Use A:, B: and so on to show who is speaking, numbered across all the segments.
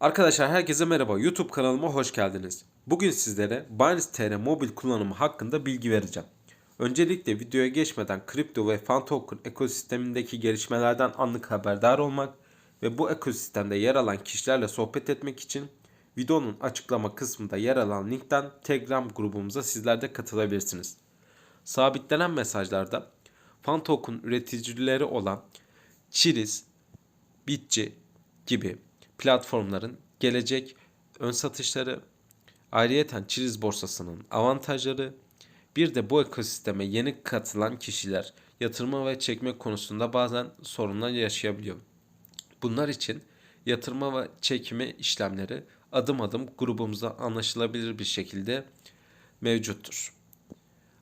A: Arkadaşlar herkese merhaba. YouTube kanalıma hoş geldiniz. Bugün sizlere Binance TR mobil kullanımı hakkında bilgi vereceğim. Öncelikle videoya geçmeden kripto ve fan token ekosistemindeki gelişmelerden anlık haberdar olmak ve bu ekosistemde yer alan kişilerle sohbet etmek için videonun açıklama kısmında yer alan linkten Telegram grubumuza sizler de katılabilirsiniz. Sabitlenen mesajlarda fan token üreticileri olan Chiriz, Bitci gibi platformların gelecek ön satışları, ayrıyeten Çiriz borsasının avantajları, bir de bu ekosisteme yeni katılan kişiler yatırma ve çekme konusunda bazen sorunlar yaşayabiliyor. Bunlar için yatırma ve çekme işlemleri adım adım grubumuzda anlaşılabilir bir şekilde mevcuttur.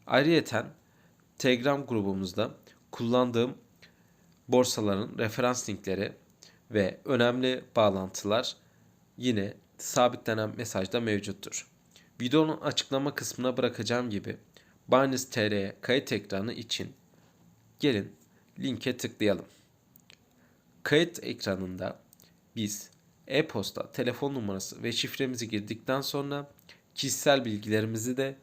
A: Ayrıyeten Telegram grubumuzda kullandığım borsaların referans linkleri ve önemli bağlantılar yine sabitlenen mesajda mevcuttur. Videonun açıklama kısmına bırakacağım gibi Binance TR'ye kayıt ekranı için gelin linke tıklayalım. Kayıt ekranında biz e-posta, telefon numarası ve şifremizi girdikten sonra kişisel bilgilerimizi de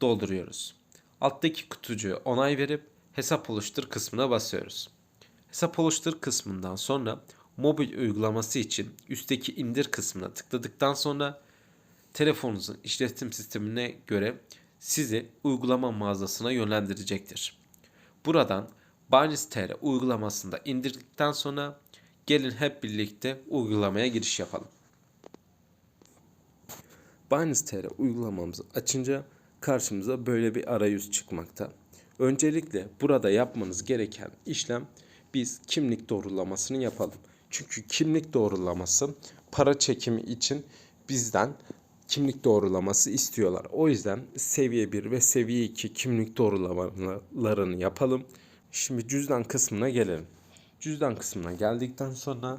A: dolduruyoruz. Alttaki kutucuğu onay verip hesap oluştur kısmına basıyoruz. Hesap oluştur kısmından sonra mobil uygulaması için üstteki indir kısmına tıkladıktan sonra telefonunuzun işletim sistemine göre sizi uygulama mağazasına yönlendirecektir. Buradan Binance TR uygulamasında indirdikten sonra gelin hep birlikte uygulamaya giriş yapalım. Binance TR uygulamamızı açınca karşımıza böyle bir arayüz çıkmakta. Öncelikle burada yapmanız gereken işlem biz kimlik doğrulamasını yapalım. Çünkü kimlik doğrulaması para çekimi için bizden kimlik doğrulaması istiyorlar. O yüzden seviye 1 ve seviye 2 kimlik doğrulamalarını yapalım. Şimdi cüzdan kısmına gelelim. Cüzdan kısmına geldikten sonra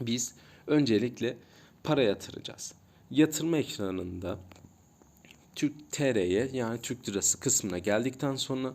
A: biz öncelikle para yatıracağız. Yatırma ekranında Türk TR'ye yani Türk Lirası kısmına geldikten sonra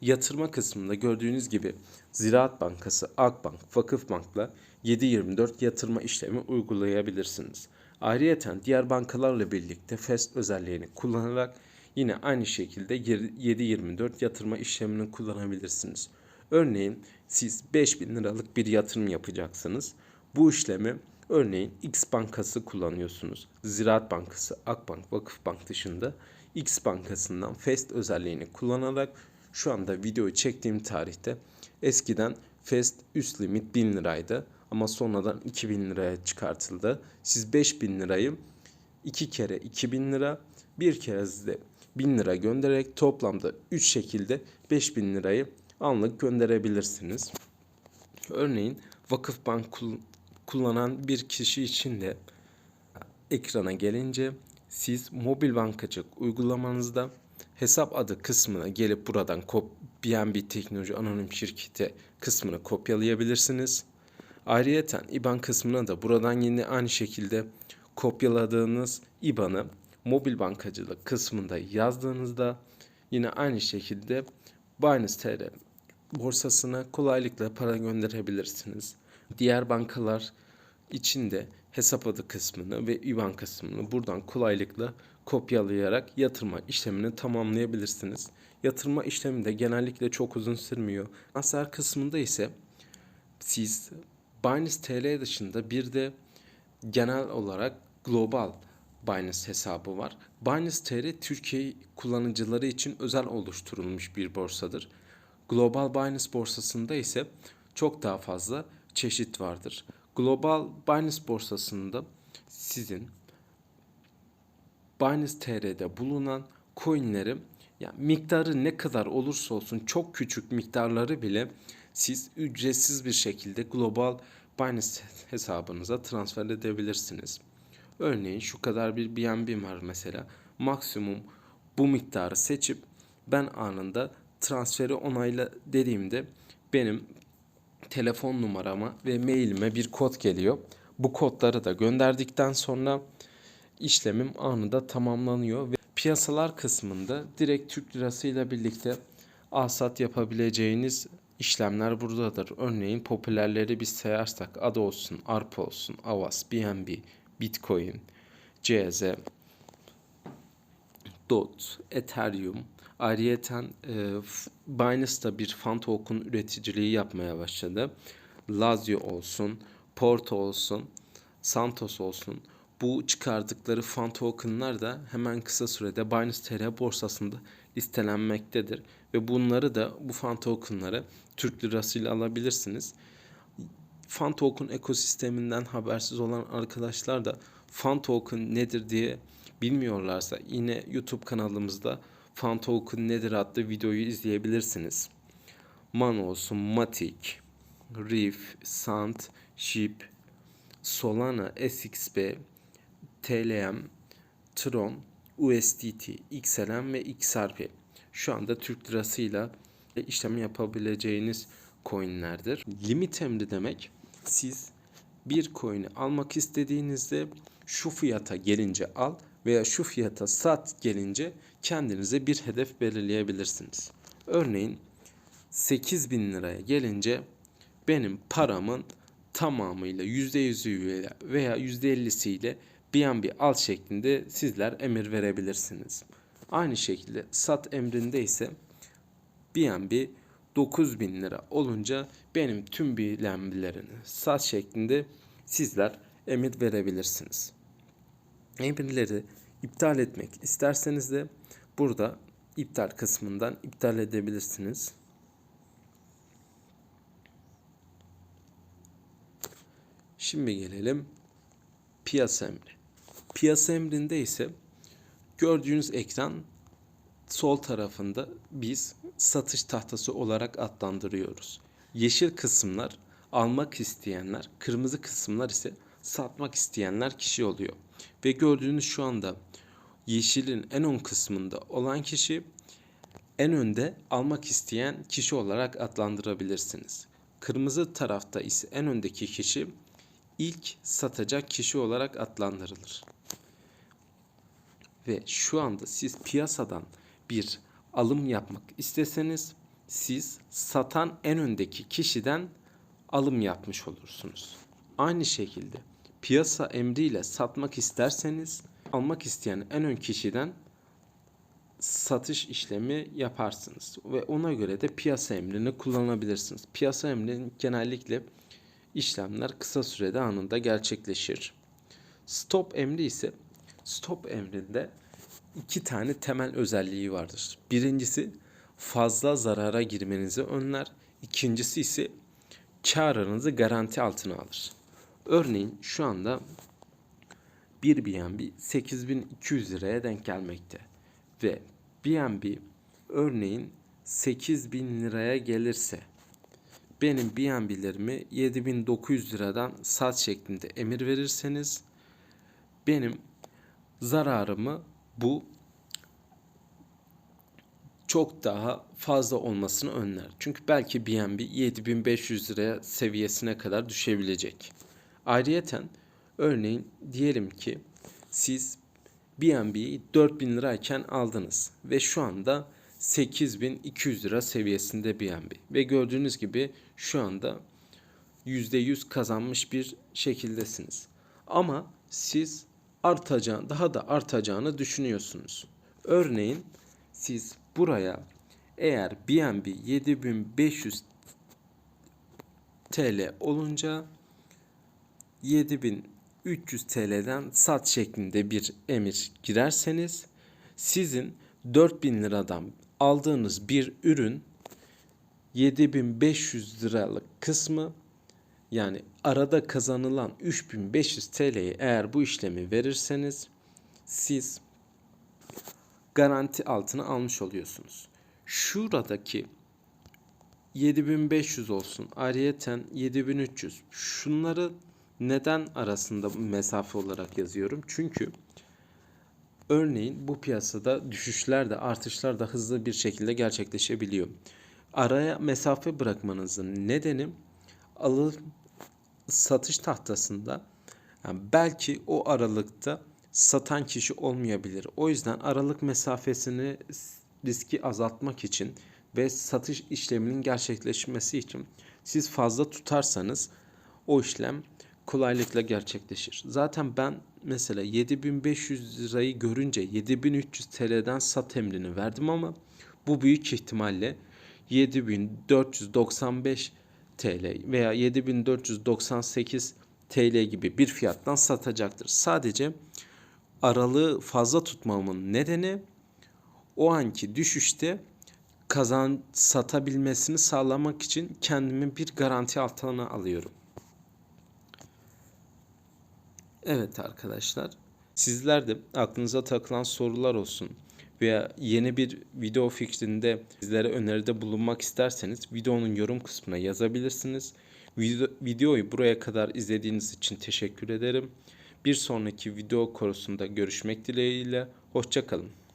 A: yatırma kısmında gördüğünüz gibi Ziraat Bankası, Akbank, Vakıfbank'la 7/24 yatırma işlemi uygulayabilirsiniz. Ayrıyeten diğer bankalarla birlikte FEST özelliğini kullanarak yine aynı şekilde 7/24 yatırma işlemini kullanabilirsiniz. Örneğin siz 5000 liralık bir yatırım yapacaksınız. Bu işlemi örneğin X bankası kullanıyorsunuz. Ziraat Bankası, Akbank, Vakıfbank dışında X bankasından FEST özelliğini kullanarak şu anda videoyu çektiğim tarihte eskiden FEST üst limit 1000 liraydı ama sonradan 2000 liraya çıkartıldı. Siz 5000 lirayı iki kere 2000 lira bir kere de 1000 lira göndererek toplamda 3 şekilde 5000 lirayı anlık gönderebilirsiniz. Örneğin Vakıfbank kullanan bir kişi için de ekrana gelince siz mobil bankacılık uygulamanızda hesap adı kısmına gelip buradan BNB Teknoloji Anonim Şirketi kısmını kopyalayabilirsiniz. Ayrıyeten IBAN kısmına da buradan yine aynı şekilde kopyaladığınız IBAN'ı mobil bankacılık kısmında yazdığınızda yine aynı şekilde Binance TR borsasına kolaylıkla para gönderebilirsiniz. Diğer bankalar içinde hesap adı kısmını ve IBAN kısmını buradan kolaylıkla kopyalayarak yatırma işlemini tamamlayabilirsiniz. Yatırma işlemi de genellikle çok uzun sürmüyor. Transfer kısmında ise siz Binance TL dışında bir de genel olarak global Binance hesabı var. Binance TR Türkiye kullanıcıları için özel oluşturulmuş bir borsadır. Global Binance borsasında ise çok daha fazla çeşit vardır. Global Binance borsasında sizin Binance TR'de bulunan coinleri yani miktarı ne kadar olursa olsun çok küçük miktarları bile siz ücretsiz bir şekilde global Binance hesabınıza transfer edebilirsiniz. Örneğin şu kadar bir BNB var mesela. Maksimum bu miktarı seçip ben anında transferi onayla dediğimde benim telefon numarama ve mailime bir kod geliyor. Bu kodları da gönderdikten sonra işlemim anında tamamlanıyor ve piyasalar kısmında direkt Türk lirası ile birlikte alsat yapabileceğiniz işlemler buradadır. Örneğin popülerleri biz sayarsak adı olsun, ARP olsun, Avas, BNB, Bitcoin, CZ, DOT, Ethereum. Ayrıyeten e, f- Binance da bir fan token üreticiliği yapmaya başladı. Lazio olsun, Porto olsun, Santos olsun. Bu çıkardıkları fan tokenlar da hemen kısa sürede Binance TR borsasında listelenmektedir. Ve bunları da bu fan tokenları Türk lirasıyla alabilirsiniz. Fan token ekosisteminden habersiz olan arkadaşlar da fan token nedir diye bilmiyorlarsa yine YouTube kanalımızda fan token nedir adlı videoyu izleyebilirsiniz. Man olsun, Matic, Reef, Sand, Ship, Solana, SXB, TLM, Tron, USDT, XLM ve XRP. Şu anda Türk lirasıyla işlem yapabileceğiniz coinlerdir. Limit emri demek siz bir coin'i almak istediğinizde şu fiyata gelince al veya şu fiyata sat gelince kendinize bir hedef belirleyebilirsiniz. Örneğin 8000 liraya gelince benim paramın tamamıyla %100'üyle veya %50'siyle BNB al şeklinde sizler emir verebilirsiniz. Aynı şekilde sat emrinde ise BNB 9000 lira olunca benim tüm BNB'lerini sat şeklinde sizler emir verebilirsiniz. Emirleri iptal etmek isterseniz de burada iptal kısmından iptal edebilirsiniz. Şimdi gelelim piyasa emri. Piyasa emrinde ise gördüğünüz ekran sol tarafında biz satış tahtası olarak adlandırıyoruz. Yeşil kısımlar almak isteyenler, kırmızı kısımlar ise satmak isteyenler kişi oluyor. Ve gördüğünüz şu anda yeşilin en ön kısmında olan kişi en önde almak isteyen kişi olarak adlandırabilirsiniz. Kırmızı tarafta ise en öndeki kişi ilk satacak kişi olarak adlandırılır. Ve şu anda siz piyasadan bir alım yapmak isteseniz siz satan en öndeki kişiden alım yapmış olursunuz. Aynı şekilde piyasa emriyle satmak isterseniz almak isteyen en ön kişiden satış işlemi yaparsınız ve ona göre de piyasa emrini kullanabilirsiniz. Piyasa emrinin genellikle işlemler kısa sürede anında gerçekleşir. Stop emri ise stop emrinde iki tane temel özelliği vardır. Birincisi fazla zarara girmenizi önler. İkincisi ise karınızı garanti altına alır. Örneğin şu anda bir BNB 8200 liraya denk gelmekte. Ve BNB örneğin 8000 liraya gelirse benim BNB'lerimi 7900 liradan sat şeklinde emir verirseniz benim zararımı bu çok daha fazla olmasını önler. Çünkü belki BNB 7500 liraya seviyesine kadar düşebilecek. Ayrıyeten örneğin diyelim ki siz BNB'yi 4000 lirayken aldınız ve şu anda 8200 lira seviyesinde BNB ve gördüğünüz gibi şu anda %100 kazanmış bir şekildesiniz. Ama siz artacağını, daha da artacağını düşünüyorsunuz. Örneğin siz buraya eğer BNB 7500 TL olunca 7300 TL'den sat şeklinde bir emir girerseniz sizin 4000 liradan aldığınız bir ürün 7500 liralık kısmı yani arada kazanılan 3500 TL'yi eğer bu işlemi verirseniz siz garanti altına almış oluyorsunuz. Şuradaki 7500 olsun. Ayrıyeten 7300. Şunları neden arasında mesafe olarak yazıyorum? Çünkü örneğin bu piyasada düşüşler de artışlar da hızlı bir şekilde gerçekleşebiliyor. Araya mesafe bırakmanızın nedeni alım satış tahtasında yani belki o aralıkta satan kişi olmayabilir. O yüzden aralık mesafesini riski azaltmak için ve satış işleminin gerçekleşmesi için siz fazla tutarsanız o işlem kolaylıkla gerçekleşir. Zaten ben mesela 7500 lirayı görünce 7300 TL'den sat emrini verdim ama bu büyük ihtimalle 7495 TL veya 7498 TL gibi bir fiyattan satacaktır. Sadece aralığı fazla tutmamın nedeni o anki düşüşte kazan satabilmesini sağlamak için kendimi bir garanti altına alıyorum. Evet arkadaşlar. Sizler de aklınıza takılan sorular olsun veya yeni bir video fikrinde sizlere öneride bulunmak isterseniz videonun yorum kısmına yazabilirsiniz. Video, videoyu buraya kadar izlediğiniz için teşekkür ederim. Bir sonraki video konusunda görüşmek dileğiyle. Hoşçakalın.